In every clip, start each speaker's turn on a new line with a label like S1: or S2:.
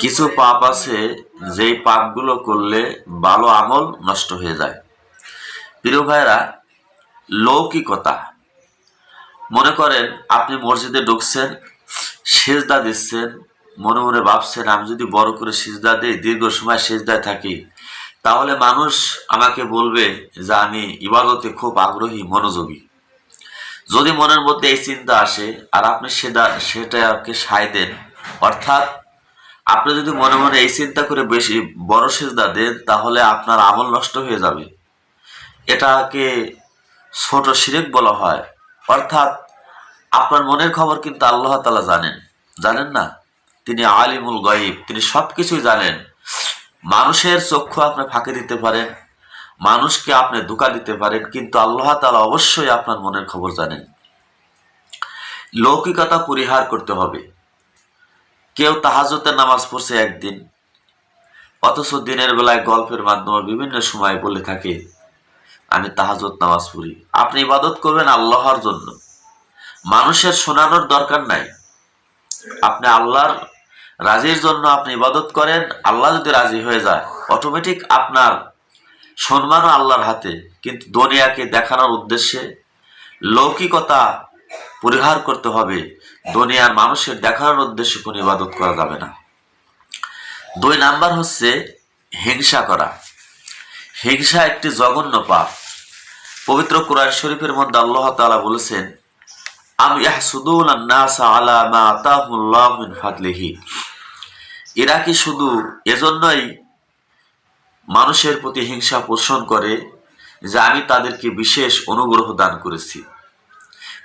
S1: কিছু পাপ আছে, যেই পাপগুলো করলে ভালো আমল নষ্ট হয়ে যায়। প্রিয় ভাইরা লৌকিকতা। মনে করেন আপনি মসজিদে ঢুকছেন, সেজদা দিচ্ছেন, মনে মনে ভাবছেন, আমি যদি বড় করে সিজদা দিই, দীর্ঘ সময় সেজদায় থাকি, তাহলে মানুষ আমাকে বলবে যে আমি ইবাদতে খুব আগ্রহী, মনোযোগী। যদি মনের মধ্যে এই চিন্তা আসে, আর আপনি সেটা, সেটাকে সায় দেন, অর্থাৎ আপনি যদি মনে মনে এই চিন্তা করে বেশি বড় সেজদা দেন, তাহলে আপনার আমল নষ্ট হয়ে যাবে। এটাকে ছোট শিরেক বলা হয়। অর্থাৎ আপনার মনের খবর কিন্তু আল্লাহ তালা জানেন। জানেন না? তিনি আলিমুল গয়িব। তিনি সব কিছুই জানেন। মানুষের চক্ষু আপনি ফাঁকে দিতে পারেন, মানুষকে আপনি ধোকা দিতে পারেন, কিন্তু আল্লাহ তালা অবশ্যই আপনার মনের খবর জানেন। লৌকিকতা পরিহার করতে হবে। কেউ তাহাজতের নামাজ পড়ছে একদিন, অথচ দিনের বেলায় গল্পের মাধ্যমে বিভিন্ন সময় বলে থাকে, আমি তাহাজত নামাজ পড়ি। আপনি ইবাদত করবেন আল্লাহর জন্য। মানুষের শোনানোর দরকার নাই। আপনি আল্লাহর রাজির জন্য আপনি ইবাদত করেন, আল্লাহ যদি রাজি হয়ে যায় অটোমেটিক আপনার সম্মানও আল্লাহর হাতে। কিন্তু দুনিয়াকে দেখানোর উদ্দেশ্যে লৌকিকতা পরিহার করতে হবে। দুনিয়ার মানুষের দেখানোর উদ্দেশ্যে কোনো ইবাদত করা যাবে না। দুই নাম্বার হচ্ছে হিংসা করা। হিংসা একটি জঘন্য পাপ। পবিত্র কোরআন শরীফের মধ্যে আল্লাহ তাআলা বলেছেন, আম ফাদলিহি। এরা কি শুধু এজন্যই মানুষের প্রতি হিংসা পোষণ করে যে আমি তাদেরকে বিশেষ অনুগ্রহ দান করেছি?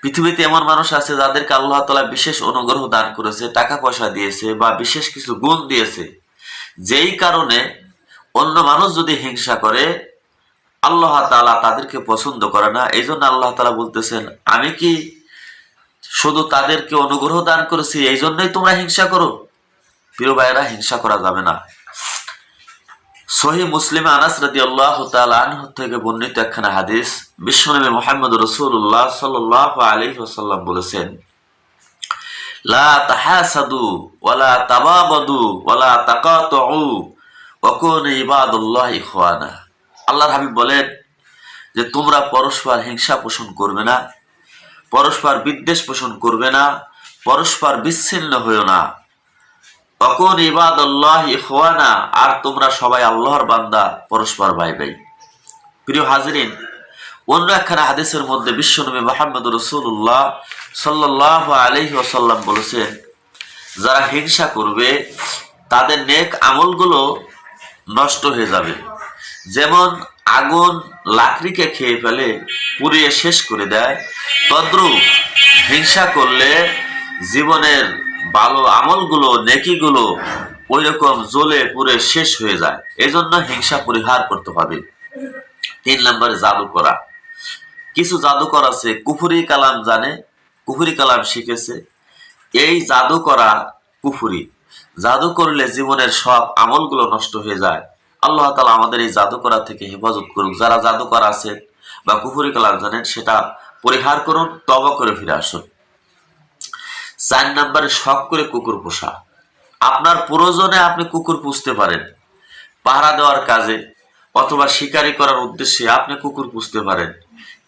S1: পৃথিবীতে এমন মানুষ আছে যাদেরকে আল্লাহ তালা বিশেষ অনুগ্রহ দান করেছে, টাকা পয়সা দিয়েছে বা বিশেষ কিছু গুণ দিয়েছে। যেই কারণে অন্য মানুষ যদি হিংসা করে, আল্লাহ তালা তাদেরকে পছন্দ করে না। এই জন্য আল্লাহ তালা বলতেছেন, আমি কি শুধু তাদেরকে অনুগ্রহ দান করেছি? এই জন্যই তোমরা হিংসা করো? প্রিয় ভাইয়েরা, হিংসা করা যাবে না। সহি মুসলিম আনাস রাদি আল্লাহ আনহ থেকে বর্ণিত একখানা হাদিস বিশ্বনবী মোহাম্মদ রসুল্লাহ সাল্লাহ আলী ওসাল্লাম বলেছেন, লা তাহাসাদু ওয়ালা তাবাবাদু ওয়ালা তাকাতউ ওয়াকুন ইবাদুল্লাহ ইখওয়ানা। আল্লাহর হাবিব বলেন যে, তোমরা পরস্পর হিংসা পোষণ করবে না, পরস্পর বিদ্বেষ পোষণ করবে না, পরস্পর বিচ্ছিন্ন হইও না। তখন ইবাদ আল্লাহ ইখওয়ানা, আর তোমরা সবাই আল্লাহর বান্দা, পরস্পর ভাই ভাই প্রিয় হাজরিন, অন্য একখানা হাদিসের মধ্যে বিশ্বনবী মোহাম্মদ রসুল্লাহ সাল্লাহ আলহি ওসাল্লাম বলেছেন, যারা হিংসা করবে, তাদের নেক আমলগুলো নষ্ট হয়ে যাবে। যেমন আগুন লাকড়িকে খেয়ে ফেলে, পুড়িয়ে শেষ করে দেয়, তদ্রুপ হিংসা করলে জীবনের ভালো আমলগুলো, নেকিগুলো ওই রকম জ্বলে পুড়ে শেষ হয়ে যায়। এই জন্য হিংসা পরিহার করতে হবে। তিন নম্বরে জাদু করা কিছু জাদুকর আছে, কুফুরি কালাম জানে, কুফুরি কালাম শিখেছে। এই জাদু করা কুফুরি। জাদু করলে জীবনের সব আমলগুলো নষ্ট হয়ে যায়। আল্লাহ তালা আমাদের এই জাদু করা থেকে হেফাজত করুক। যারা জাদু করা আছেন বা কুফুরি কালাম জানেন, সেটা পরিহার করুন তবা করে ফিরে আসুন। চার নাম্বারে শখ করে কুকুর পোষা। আপনার প্রয়োজনে আপনি কুকুর পুষতে পারেন। পাহারা দেওয়ার কাজে অথবা শিকারি করার উদ্দেশ্যে আপনি কুকুর পুষতে পারেন।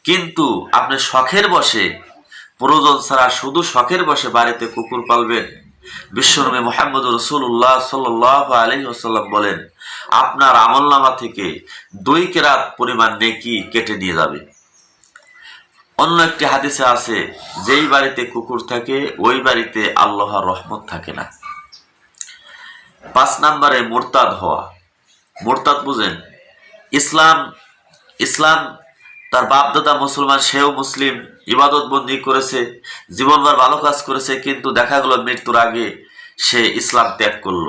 S1: কিন্তু আপনি শখের বসে, প্রয়োজন ছাড়া শুধু শখের বসে বাড়িতে কুকুর পালবেন। বিশ্বনবী মোহাম্মদ রসুল্লাহ সাল্লাহ আলহি আসাল্লাম বলেন, আপনার আমলনামা থেকে দুই কেরাত পরিমাণ নেকি কেটে নিয়ে যাবে। অন্য একটি হাদিসে আছে, যেই বাড়িতে কুকুর থাকে, ওই বাড়িতে আল্লাহর রহমত থাকে না। পাঁচ নম্বরে মোরতাদ হওয়া। মোরতাদ বুঝেন, ইসলাম ইসলাম তার বাপদাদা মুসলমান, সেও মুসলিম, ইবাদত বন্দি করেছে, জীবনভর ভালো কাজ করেছে, কিন্তু দেখা গেল মৃত্যুর আগে সে ইসলাম ত্যাগ করল।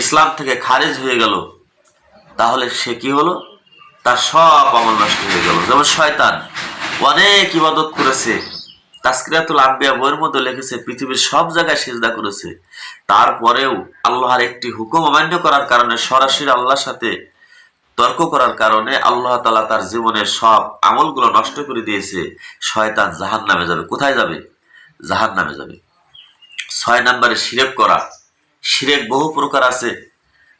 S1: ইসলাম থেকে খারিজ হয়ে গেল। তাহলে সে কি হলো? তার সব আমল নষ্ট হয়ে গেল। যেমন শয়তান। অনেক ইবাদত করেছে। তাস্কিরাতুল আম্বিয়া বইয়ের মধ্যে লিখেছে, পৃথিবীর সব জায়গায় সেজদা করেছে। তারপরেও আল্লাহর একটি হুকুম অমান্য করার কারণে, সরাসরি আল্লাহর সাথে তর্ক করার কারণে আল্লাহ তালা তার জীবনের সব আমলগুলো নষ্ট করে দিয়েছে। শয়তান জাহান নামে যাবে। কোথায় যাবে? জাহান নামে যাবে। ছয় নম্বরে শিরেক করা। শিরেক বহু প্রকার আছে।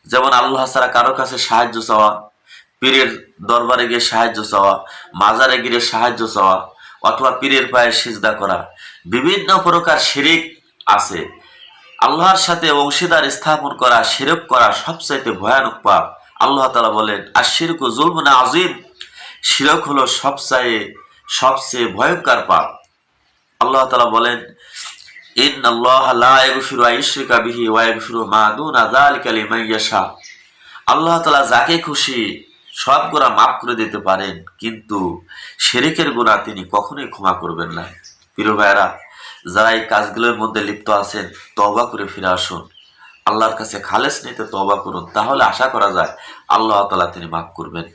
S1: যেমন আল্লাহ ছাড়া কারও কাছে সাহায্য চাওয়া পীরের দরবারে গিয়ে সাহায্য চাওয়া মাজারে গিয়ে সাহায্য চাওয়া, অথবা পীরের পায়ে সিজদা করা, বিভিন্ন প্রকার শিরিক আছে। আল্লাহর সাথে অংশীদার স্থাপন করা, শিরক করা সবচাইতে ভয়ানক পাপ। আল্লাহ তালা বলেন আর শিরক জুলমুনা আজিম শিরক হলো সবচাইতে, সবচেয়ে ভয়ঙ্কর পাপ। আল্লাহ তালা বলেন ইন আল্লাহ লা ইয়াগফিরু আন ইউশরিকা বিহি ওয়া ইয়াগফিরু মা দুনা যালিকা লিমান আল্লাহ তাআলা যাকে খুশি সব গোড়া মাফ করে দিতে পারেন, কিন্তু শেরেকের গোড়া তিনি কখনোই ক্ষমা করবেন না। প্রিয় ভাইরা যারা এই কাজগুলোর মধ্যে লিপ্ত আছেন তবা করে ফিরে আসুন। আল্লাহর কাছে খালেস নিতে তবা করুন। তাহলে আশা করা যায়, আল্লাহ তালা তিনি মাফ করবেন।